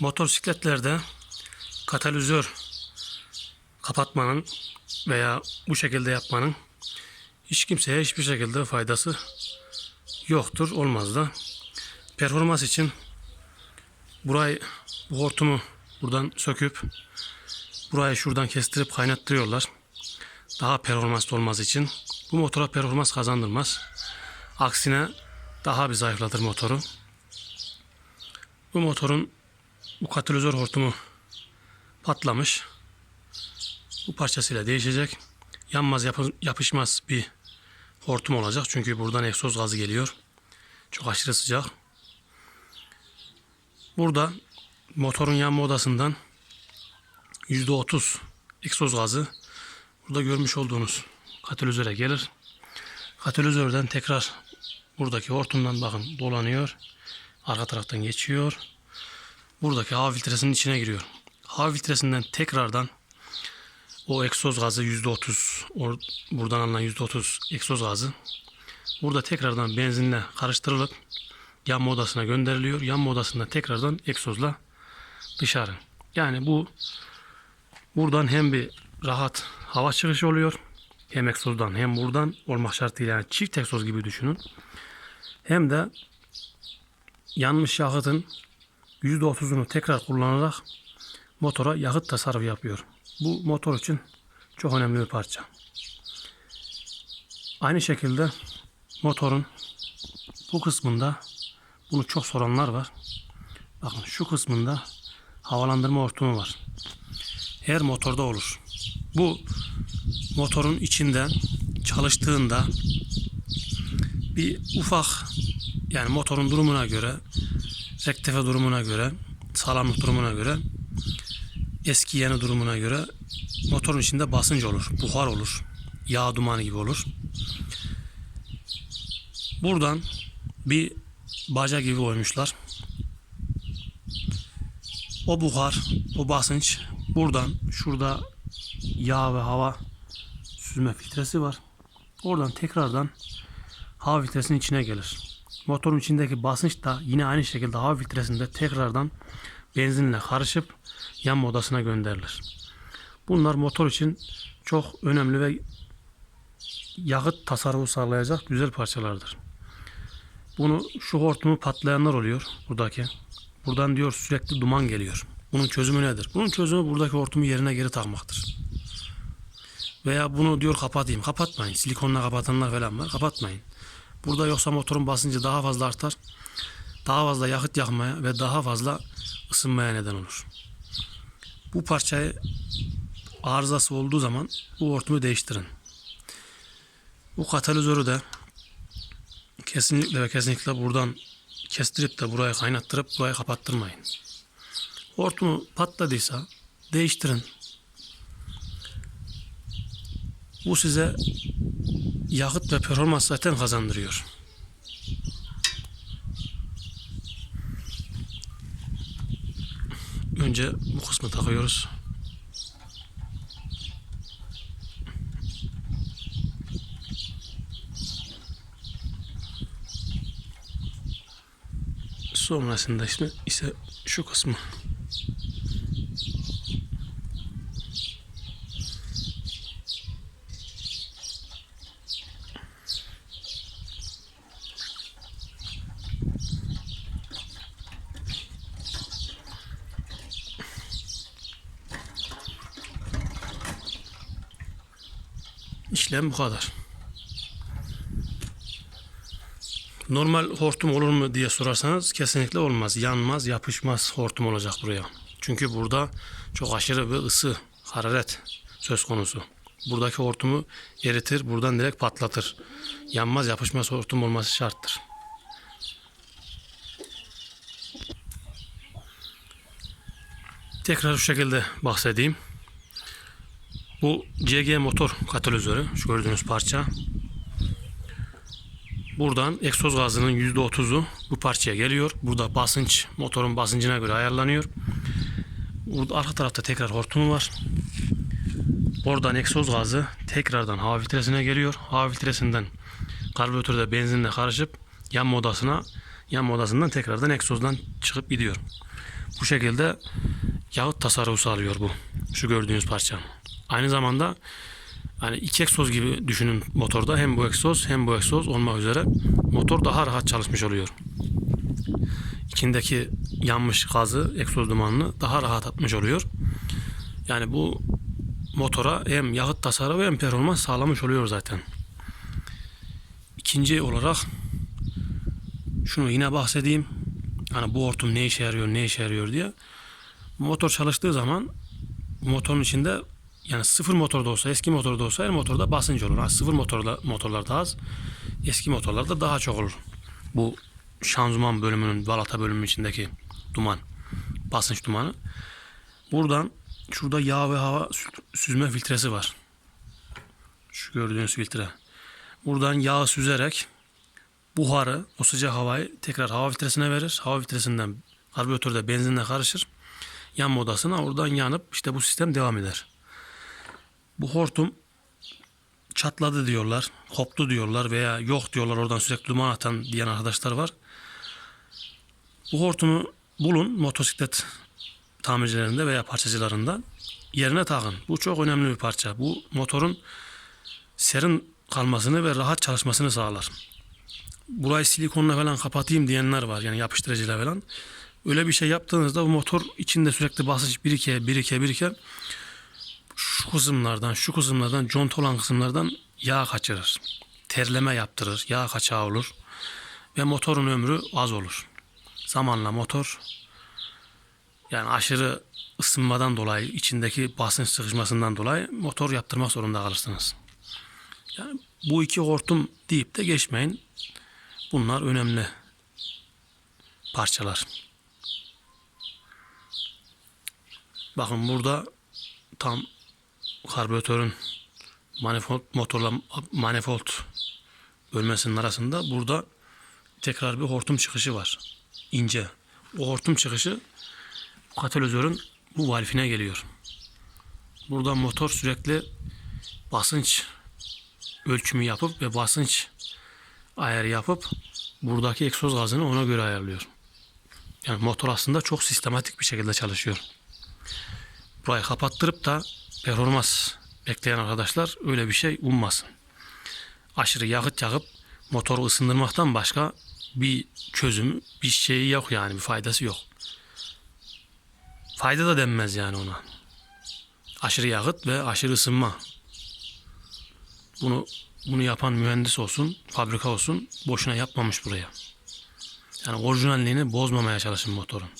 Motosikletlerde katalizör kapatmanın veya bu şekilde yapmanın hiç kimseye hiçbir şekilde faydası yoktur. Olmaz da. Performans için burayı bu hortumu buradan söküp burayı şuradan kestirip kaynattırıyorlar. Daha performanslı olması için. Bu motora performans kazandırmaz. Aksine daha bir zayıflatır motoru. Bu motorun bu katalizör hortumu patlamış. Bu parçasıyla değişecek. Yanmaz yapı- yapışmaz bir hortum olacak. Çünkü buradan egzoz gazı geliyor. Çok aşırı sıcak. Burada motorun yanma odasından %30 egzoz gazı burada görmüş olduğunuz katalizöre gelir. Katalizörden tekrar buradaki hortumdan bakın dolanıyor. Arka taraftan geçiyor. Buradaki hava filtresinin içine giriyor. Hava filtresinden tekrardan o egzoz gazı %30 or- buradan alınan %30 egzoz gazı burada tekrardan benzinle karıştırılıp yanma odasına gönderiliyor. Yanma odasında tekrardan egzozla dışarı. Yani bu buradan hem bir rahat hava çıkışı oluyor. Hem egzozdan hem buradan olmak şartıyla yani çift egzoz gibi düşünün. Hem de yanmış yakıtın %30'unu tekrar kullanarak motora yakıt tasarrufu yapıyor. Bu motor için çok önemli bir parça. Aynı şekilde motorun bu kısmında bunu çok soranlar var. Bakın şu kısmında havalandırma hortumu var. Her motorda olur. Bu motorun içinde çalıştığında bir ufak yani motorun durumuna göre rektife durumuna göre sağlamlık durumuna göre eski yeni durumuna göre motorun içinde basınç olur, buhar olur, yağ dumanı gibi olur. Buradan bir baca gibi koymuşlar. O buhar, o basınç buradan şurada yağ ve hava süzme filtresi var. Oradan tekrardan hava filtresinin içine gelir. Motorun içindeki basınç da yine aynı şekilde hava filtresinde tekrardan benzinle karışıp yanma odasına gönderilir. Bunlar motor için çok önemli ve yakıt tasarrufu sağlayacak güzel parçalardır. Bunu şu hortumu patlayanlar oluyor buradaki. Buradan diyor sürekli duman geliyor. Bunun çözümü nedir? Bunun çözümü buradaki hortumu yerine geri takmaktır. Veya bunu diyor kapatayım. Kapatmayın. Silikonla kapatanlar falan var. Kapatmayın. Burada yoksa motorun basıncı daha fazla artar. Daha fazla yakıt yakmaya ve daha fazla ısınmaya neden olur. Bu parçayı arızası olduğu zaman bu hortumu değiştirin. Bu katalizörü de kesinlikle ve kesinlikle buradan kestirip de burayı kaynattırıp burayı kapattırmayın. Hortumu patladıysa değiştirin. Bu size yakıt ve performans zaten kazandırıyor. Önce bu kısmı takıyoruz. Sonrasında işte ise şu kısmı İşlem bu kadar. Normal hortum olur mu diye sorarsanız kesinlikle olmaz. Yanmaz, yapışmaz hortum olacak buraya. Çünkü burada çok aşırı bir ısı, hararet söz konusu. Buradaki hortumu eritir, buradan direkt patlatır. Yanmaz, yapışmaz hortum olması şarttır. Tekrar şu şekilde bahsedeyim. Bu CG motor katalizörü, şu gördüğünüz parça. Buradan egzoz gazının %30'u bu parçaya geliyor. Burada basınç, motorun basıncına göre ayarlanıyor. Burada arka tarafta tekrar hortumu var. Oradan egzoz gazı tekrardan hava filtresine geliyor. Hava filtresinden karbüratörde benzinle karışıp yanma odasına, yanma odasından tekrardan egzozdan çıkıp gidiyor. Bu şekilde yakıt tasarrufu sağlıyor bu. Şu gördüğünüz parça. Aynı zamanda hani iki egzoz gibi düşünün motorda. Hem bu egzoz hem bu egzoz olmak üzere motor daha rahat çalışmış oluyor. İçindeki yanmış gazı, egzoz dumanını daha rahat atmış oluyor. Yani bu motora hem yakıt tasarrufu hem performans sağlamış oluyor zaten. İkinci olarak şunu yine bahsedeyim. Hani bu hortum ne işe yarıyor, ne işe yarıyor diye. Motor çalıştığı zaman motorun içinde yani sıfır motorda olsa, eski motorda olsa her motorda basınç olur. Ha, sıfır motorda motorlarda az, eski motorlarda daha çok olur. Bu şanzıman bölümünün, balata bölümünün içindeki duman, basınç dumanı. Buradan şurada yağ ve hava sü- süzme filtresi var. Şu gördüğünüz filtre. Buradan yağı süzerek buharı, o sıcak havayı tekrar hava filtresine verir. Hava filtresinden karbüratörde benzinle karışır. Yanma odasına oradan yanıp işte bu sistem devam eder. Bu hortum çatladı diyorlar, koptu diyorlar veya yok diyorlar oradan sürekli duman atan diyen arkadaşlar var. Bu hortumu bulun motosiklet tamircilerinde veya parçacılarında yerine takın. Bu çok önemli bir parça. Bu motorun serin kalmasını ve rahat çalışmasını sağlar. Burayı silikonla falan kapatayım diyenler var yani yapıştırıcıyla falan. Öyle bir şey yaptığınızda bu motor içinde sürekli basınç birike birike birike şu kısımlardan şu kısımlardan conta olan kısımlardan yağ kaçırır. Terleme yaptırır. Yağ kaçağı olur. Ve motorun ömrü az olur. Zamanla motor yani aşırı ısınmadan dolayı içindeki basınç sıkışmasından dolayı motor yaptırmak zorunda kalırsınız. Yani bu iki hortum deyip de geçmeyin. Bunlar önemli parçalar. Bakın burada tam karbüratörün manifold motorla manifold bölmesinin arasında burada tekrar bir hortum çıkışı var. İnce. O hortum çıkışı katalizörün bu valfine geliyor. Burada motor sürekli basınç ölçümü yapıp ve basınç ayarı yapıp buradaki egzoz gazını ona göre ayarlıyor. Yani motor aslında çok sistematik bir şekilde çalışıyor. Burayı kapattırıp da performans bekleyen arkadaşlar öyle bir şey ummasın. Aşırı yakıt yakıp motoru ısındırmaktan başka bir çözüm, bir şeyi yok yani bir faydası yok. Fayda da denmez yani ona. Aşırı yakıt ve aşırı ısınma. Bunu bunu yapan mühendis olsun, fabrika olsun boşuna yapmamış buraya. Yani orijinalliğini bozmamaya çalışın motorun.